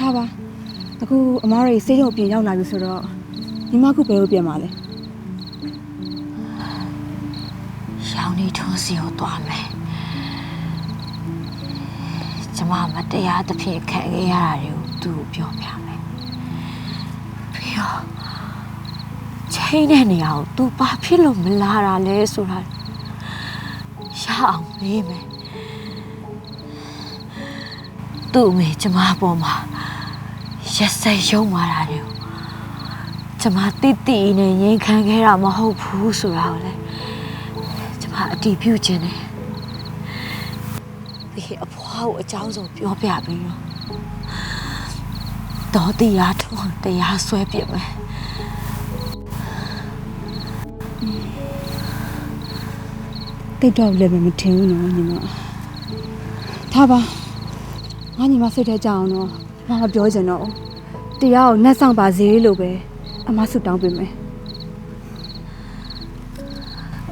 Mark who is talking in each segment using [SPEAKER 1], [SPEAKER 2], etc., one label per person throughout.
[SPEAKER 1] ထားပါအခုအမားတွေစေးရုံအပြင်ရောက်လာပြီဆိုတော့ညီမခုဘယ်လိုပြင်ပါလဲ
[SPEAKER 2] ရောင်နေထွန်းစီကိုသွားမယ်ကျမမတရားသဖြင့်ခံခဲ့ရတာတွေကိုသူ့ကိုပြောပြမယ်ပြီးတော့ချိန်တဲ့နေရာကို तू ဘာဖြစ်လို့မလာတာလဲဆိုတာရအောင်မေးမယ်သူ့အမေကျမအပေါ်မှာ ရက်စက်ရုံမာတာတွေကိုကျမတိတိနဲ့ရင်ခံခဲ့တာမဟုတ်ဘူးဆိုတာကိုလည်းကျမအတီးပြုတ်ခြင်းတယ်ဒီအဖွားကိုအကြောင်းဆုံးပြောပြပြီးတော့တော်တရားထုံးတရားဆွဲပြစ်မယ်
[SPEAKER 1] တိတ်တော့လည်းမထင်ဘူးနော်ညီမထားပါငါညီမစိတ်ထဲကြအောင်တော့ ဘာမပြောချင်တော့ဘူးတရားကိုနှက်ဆောင်ပါစေလို့ပဲအမဆုတောင်းပေးမယ်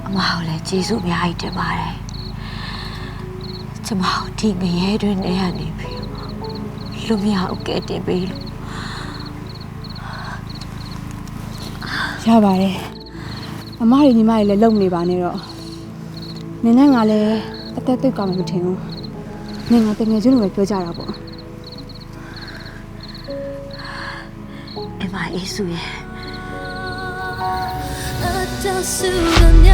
[SPEAKER 2] အမကိုလည်းကျေးဇူးအများကြီးတင်ပါတယ်ကျမတို့ဒီငရဲတွင်နေရနေပြီလူမရအောင်ကဲတင်ပေးလို့
[SPEAKER 1] ရပါတယ်အမတွေညီမတွေလည်းလုံနေပါနဲ့တော့နင်းနဲ့ငါလည်းအသက်သိပ်ကောင်းမှမထင်ဘူးနင်ငါတကယ်ချင်းလိုပဲပြောကြတာပေါ့
[SPEAKER 2] အမအေးစုရဲ့
[SPEAKER 3] အတဆူကမြ